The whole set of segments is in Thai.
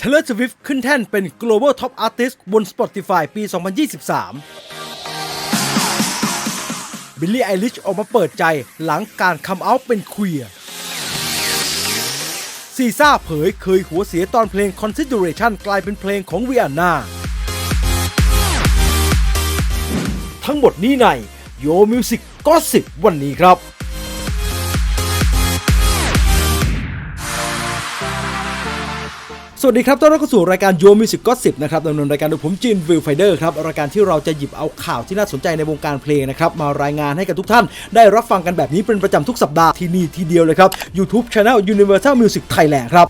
Taylor Swift ขึ้นแท่นเป็น Global Top Artist บน Spotify ปี 2023 บิลลี่ไอริชออกมาเปิดใจหลังการคัมเอาท์เป็นควีร์ซีซ่าเผยเคยหัวเสียตอนเพลง Consideration กลายเป็นเพลงของ Rihanna ทั้งหมดนี้ใน Yo Music ก็สิบวันนี้ครับ สวัสดีครับ ต้อนรับเข้าสู่รายการ Yo Music ก็สิบนะครับดำเนินรายการโดยผมจินวิลไฟเดอร์ครับ รายการที่เราจะหยิบเอาข่าวที่น่าสนใจในวงการเพลงนะครับ มารายงานให้กับทุกท่าน ได้รับฟังกันแบบนี้เป็นประจำทุกสัปดาห์ที่นี่ทีเดียวเลยครับ YouTube Channel Universal Music Thailand ครับ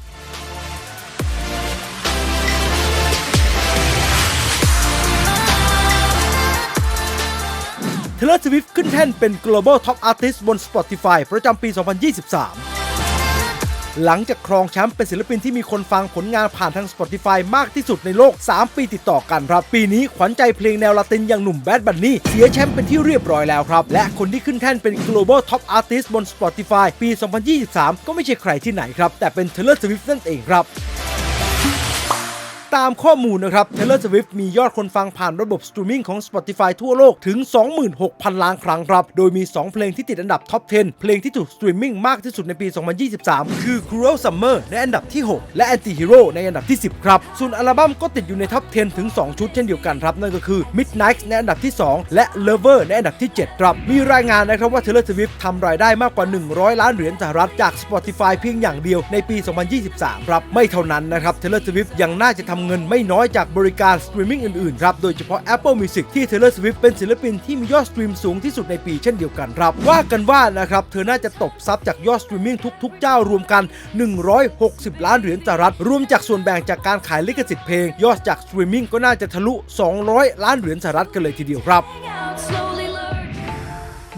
Taylor Swift ขึ้นแท่นเป็น Global Top Artist บน Spotify ประจำปี 2023 หลังจากครองแชมป์เป็นศิลปินที่มีคนฟังผลงานผ่านทาง Spotify มากที่สุดในโลก 3 ปีติดต่อกันครับ ปีนี้ขวัญใจเพลงแนวลาตินอย่างหนุ่มแบดบันนี่เสียแชมป์เป็นที่เรียบร้อยแล้วครับ และคนที่ขึ้นแท่นเป็น Global Top Artist บน Spotify ปี 2023 ก็ไม่ใช่ใครที่ไหนครับ แต่เป็นเทเลอร์สวิฟต์นั่นเองครับ ตามข้อมูลนะครับ Taylor Swift มียอดคนฟังผ่านระบบสตรีมมิ่งของ Spotify ทั่วโลกถึง 26,000 ล้านครั้งครับ โดยมี 2 เพลงที่ติดอันดับท็อป 10 เพลงที่ถูกสตรีมมิ่งมากที่สุดในปี 2023 คือ Cruel Summer ในอันดับที่ 6 และ Anti-Hero ในอันดับที่ 10 ครับ ส่วนอัลบั้มก็ติดอยู่ในท็อป 10 ถึง 2 ชุดเช่นเดียวกันครับ นั่นก็คือ Midnight ในอันดับที่ 2 และ Lover ในอันดับที่ 7 ครับ มีรายงานนะครับว่า Taylor Swift ทำรายได้มากกว่า 100 ล้านเหรียญสหรัฐจาก Spotify เพียงอย่างเดียวในปี 2023 ครับ ไม่เท่านั้นนะครับ Taylor Swift ยังน่าจะทำเงินไม่น้อยจากบริการสตรีมมิ่งอื่นๆครับ โดยเฉพาะ Apple Music ที่ Taylor Swift เป็นศิลปินที่มียอดสตรีมสูงที่สุดในปีเช่นเดียวกันครับ ว่ากันว่านะครับ เธอน่าจะตบซับจากยอดสตรีมมิ่งทุกๆ เจ้ารวมกัน 160 ล้านเหรียญสหรัฐ รวมจากส่วนแบ่งจากการขายลิขสิทธิ์เพลง ยอดจากสตรีมมิ่งก็น่าจะทะลุ 200 ล้านเหรียญสหรัฐกันเลยทีเดียวครับ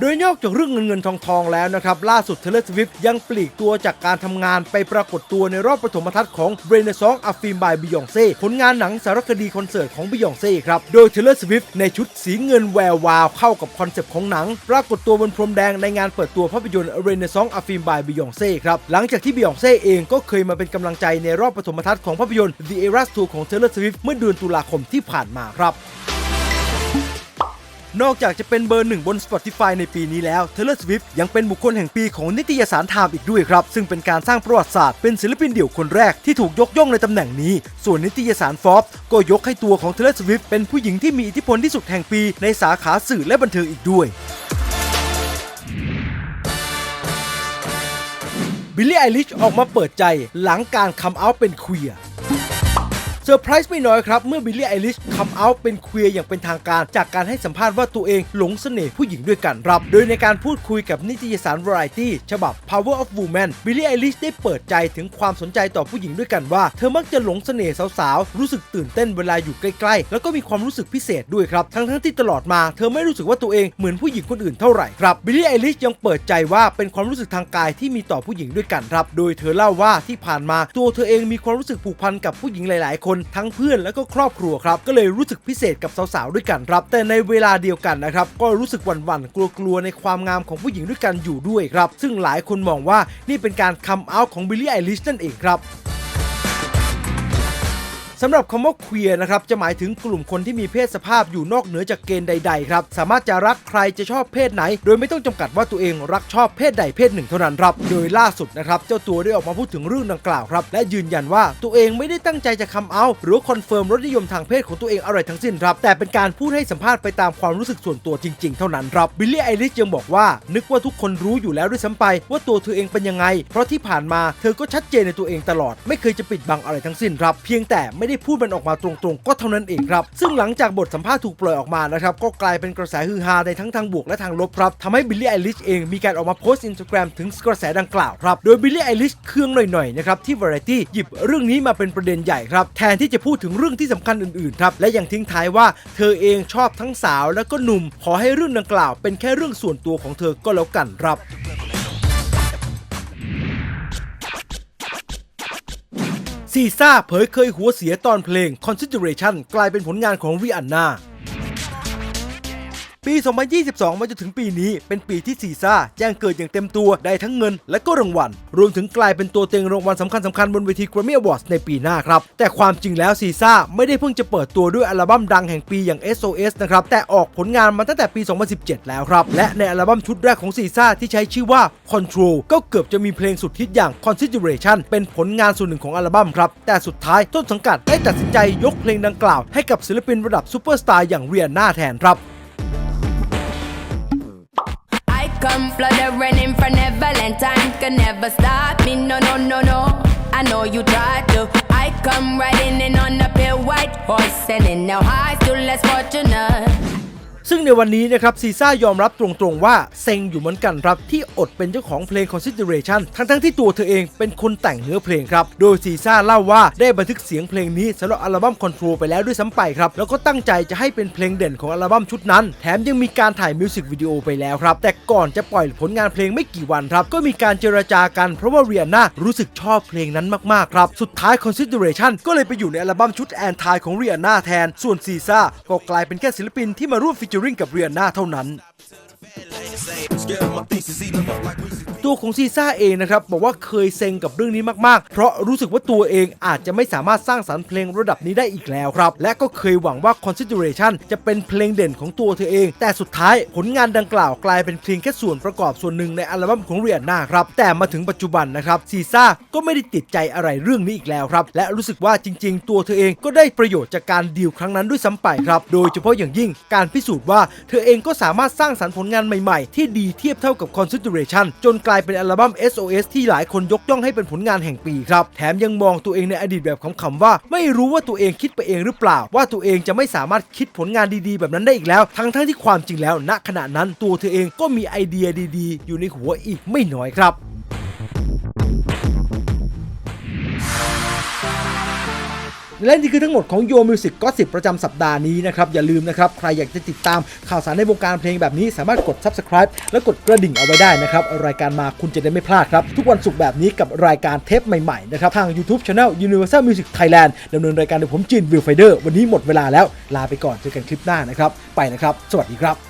โดยนอกจากเรื่องเงินเงินทองทองแล้วนะครับ ล่าสุด Taylor Swift ยังปลีกตัวจากการทำงานไปปรากฏตัวในรอบปฐมทัศน์ของ Renaissance a Film by Beyonce ผลงานหนังสารคดีคอนเสิร์ตของ Beyonce ครับ โดย Taylor Swift ในชุดสีเงินแวววาวเข้ากับคอนเซปต์ของหนัง ปรากฏตัวบนพรมแดงในงานเปิดตัวภาพยนตร์ Renaissance a Film by Beyonce ครับหลังจากที่ Beyonce เองก็เคยมาเป็นกำลังใจในรอบปฐมทัศน์ของภาพยนตร์ The Eras Tour ของ Taylor Swift เมื่อเดือนตุลาคมที่ผ่านมาครับ นอกจากจะเป็นเบอร์หนึ่งบน Spotify ในปีนี้แล้ว Taylor Swift ยังเป็นบุคคลแห่งปีของนิตยสาร Time อีกด้วยครับ ซึ่งเป็นการสร้างประวัติศาสตร์เป็นศิลปินเดี่ยวคนแรกที่ถูกยกย่องในตำแหน่งนี้ ส่วนนิตยสาร Forbes ก็ยกให้ตัวของ Taylor Swift เป็นผู้หญิงที่มีอิทธิพลที่สุดแห่งปีในสาขาสื่อและบันเทิงอีกด้วยบิลลี่ไอริชออกมาเปิดใจหลังการคัมเอาท์เป็นควีร์ ซอร์ไพรส์ไม่น้อยครับ เมื่อบิลลี่ไอริชคัมเอาท์เป็นควีร์อย่างเป็นทางการ จากการให้สัมภาษณ์ว่าตัวเองหลงเสน่ห์ผู้หญิงด้วยกันรับ โดยในการพูดคุยกับนิตยสาร Variety ฉบับ Power of Woman บิลลี่ไอริชได้เปิดใจถึงความสนใจต่อผู้หญิงด้วยกันว่า เธอมักจะหลงเสน่ห์สาวๆ รู้สึกตื่นเต้นเวลาอยู่ใกล้ๆ แล้วก็มีความรู้สึกพิเศษด้วยครับ ทั้งๆที่ตลอดมาเธอไม่รู้สึกว่าตัวเองเหมือนผู้หญิงคนอื่นเท่าไหร่ครับบิลลี่ไอริชยังเปิดใจว่าเป็นความรู้สึกทางกายที่มีต่อผู้หญิงด้วยกันครับ โดยเธอเล่าว่าที่ผ่านมาตัวเธอเองมีความรู้สึกผูกพันกับผู้หญิงหลาย ๆ คนทั้งเพื่อนและก็ครอบครัวครับ ก็เลยรู้สึกพิเศษกับสาวๆด้วยกันครับ แต่ในเวลาเดียวกันนะครับ ก็รู้สึกหวั่นๆกลัวๆในความงามของผู้หญิงด้วยกันอยู่ด้วยครับ ซึ่งหลายคนมองว่านี่เป็นการคัมเอาท์ของบิลลี่ไอริชนั่นเองครับ สำหรับคำว่าเคลียนะครับจะหมายถึงกลุ่มคนที่มีเพศสภาพอยู่นอกเหนือจากเกณฑ์ใดๆครับสามารถจะรักใครจะชอบเพศไหน โดยไม่ต้องจำกัดว่าตัวเองรักชอบเพศใดเพศหนึ่งเท่านั้นครับโดยล่าสุดนะครับเจ้าตัวได้ออกมาพูดถึงเรื่องดังกล่าวครับและยืนยันว่าตัวเองไม่ได้ตั้งใจจะคัมเอา หรือคอนเฟิร์มรสนิยมทางเพศของตัวเองอะไรทั้งสิ้นครับแต่เป็นการพูดให้สัมภาษณ์ไปตามความรู้สึกส่วนตัวจริง ๆ เท่านั้นครับบิลลี่ไอริชยังบอกว่า นึกว่าทุกคนรู้อยู่แล้วด้วยซ้ำไป ว่าตัวเธอเองเป็นยังไง เพราะที่ผ่านมาเธอก็ชัดเจนในตัวเองตลอด ไม่เคยจะปิดบังอะไรทั้งสิ้นครับ เพียงแต่ไม่ได้พูดมันออกมาตรงๆ ก็เท่านั้นเองครับ ซึ่งหลังจากบทสัมภาษณ์ถูกปล่อยออกมานะครับ ก็กลายเป็นกระแสฮือฮาในทั้งทางบวกและทางลบครับทำให้บิลลี่ไอริชเองมีการออกมาโพสต์อินสตาแกรมถึงกระแสดังกล่าวครับ โดยบิลลี่ไอริชเครื่องหน่อยๆนะครับที่ Variety หยิบเรื่องนี้มาเป็นประเด็นใหญ่ครับ แทนที่จะพูดถึงเรื่องที่สำคัญอื่นๆครับ และยังทิ้งท้ายว่าเธอเองชอบทั้งสาวและก็หนุ่ม ขอให้เรื่องดังกล่าว เป็นแค่เรื่องส่วนตัวของเธอก็แล้วกันครับ ซีซ่าเผยเคยหัวเสียตอนเพลง Consideration กลายเป็นผลงานของริอันนา ปี 2022 มาจนถึงปีนี้ เป็นปีที่ซีซ่าแจ้งเกิดอย่างเต็มตัวได้ทั้งเงินและก็รางวัล รวมถึงกลายเป็นตัวเต็งรางวัลสำคัญสำคัญๆบนเวที Grammy Awards ในปีหน้าครับ แต่ความจริงแล้วซีซ่าไม่ได้เพิ่งจะเปิดตัวด้วยอัลบั้มดังแห่งปีอย่าง SOS นะครับ แต่ออกผลงานมาตั้งแต่ปี 2017 แล้วครับ และในอัลบั้มชุดแรกของซีซ่าที่ใช้ชื่อว่า Control ก็เกือบจะมีเพลงสุดฮิตอย่าง Consideration เป็นผลงานส่วนหนึ่งของอัลบั้มครับ แต่สุดท้ายต้นสังกัดได้ตัดสินใจยกเพลงดังกล่าวให้กับศิลปินระดับซูเปอร์สตาร์อย่างเรียนาแทนครับ come flooded raining from Neverland. Time can never stop me. No, no, no, no. I know you try to. I come riding in on a pale white horse, and in now high, still less fortunate. ซึ่งในวันนี้นะครับซีซ่ายอมรับตรงๆว่าเซ็งอยู่เหมือนกันครับ ที่อดเป็นเจ้าของเพลง Consideration ทั้งๆที่ตัวเธอเองเป็นคนแต่งเนื้อเพลงครับ โดยซีซ่าเล่าว่าได้บันทึกเสียงเพลงนี้สำหรับอัลบั้ม Control ไปแล้วด้วยซ้ำไปครับ แล้วก็ตั้งใจจะให้เป็นเพลงเด่นของอัลบั้มชุดนั้น แถมยังมีการถ่ายมิวสิกวิดีโอไปแล้วครับ แต่ก่อนจะปล่อยผลงานเพลงไม่กี่วันครับ ก็มีการเจรจากันเพราะว่าเรียนารู้สึกชอบเพลงนั้นมากๆครับ สุดท้าย Consideration ก็เลยไปอยู่ในอัลบั้มชุดแอนทายของเรียนาแทน ส่วนซีซ่าก็กลายเป็นแค่ศิลปินที่มาร่วมฟีเจอริงกับเรียนนาเท่านั้น ตัวของซีซ่าเองนะครับบอกว่าเคยเซ็งกับเรื่องนี้มากๆ เพราะรู้สึกว่าตัวเองอาจจะไม่สามารถสร้างสรรค์เพลงระดับนี้ได้อีกแล้วครับ และก็เคยหวังว่า Consideration จะเป็นเพลงเด่นของตัวเธอเอง แต่สุดท้ายผลงานดังกล่าวกลายเป็นเพียงแค่ส่วนประกอบส่วนหนึ่งในอัลบั้มของเรียนาครับ แต่มาถึงปัจจุบันนะครับซีซ่าก็ไม่ได้ติดใจอะไรเรื่องนี้อีกแล้วครับ และรู้สึกว่าจริง ๆ ตัวเธอเองก็ได้ประโยชน์จากการดีลครั้งนั้นด้วยซ้ำไปครับ โดยเฉพาะอย่างยิ่งการพิสูจน์ว่าเธอเองก็สามารถสร้างสรรค์ผลงานใหม่ ๆ ที่ดีเทียบเท่ากับ Consideration จนกลายเป็นอัลบั้ม SOS ที่หลายคนยกย่องให้เป็นผลงานแห่งปีครับ แถมยังมองตัวเองในอดีตแบบขำๆว่า ไม่รู้ว่าตัวเองคิดไปเองหรือเปล่า ว่าตัวเองจะไม่สามารถคิดผลงานดีๆ แบบนั้นได้อีกแล้ว ทั้งๆที่ความจริงแล้วณขณะนั้นตัวเธอเองก็มีไอเดียดีๆ อยู่ในหัวอีกไม่น้อยครับ และนี่คือทั้งหมดของโยมิวสิกก็สิบประจำสัปดาห์นี้นะครับ อย่าลืมนะครับ ใครอยากจะติดตามข่าวสารในวงการเพลงแบบนี้สามารถกด subscribe และกดกระดิ่งเอาไว้ได้นะครับ รายการมาคุณจะได้ไม่พลาดครับ ทุกวันศุกร์แบบนี้กับรายการเทปใหม่ๆนะครับ ทาง YouTube Channel Universal Music Thailand ดำเนินรายการโดยผมจินวิวไฟเดอร์วันนี้หมดเวลาแล้วลาไปก่อนเจอกันคลิปหน้านะครับไปนะครับ สวัสดีครับ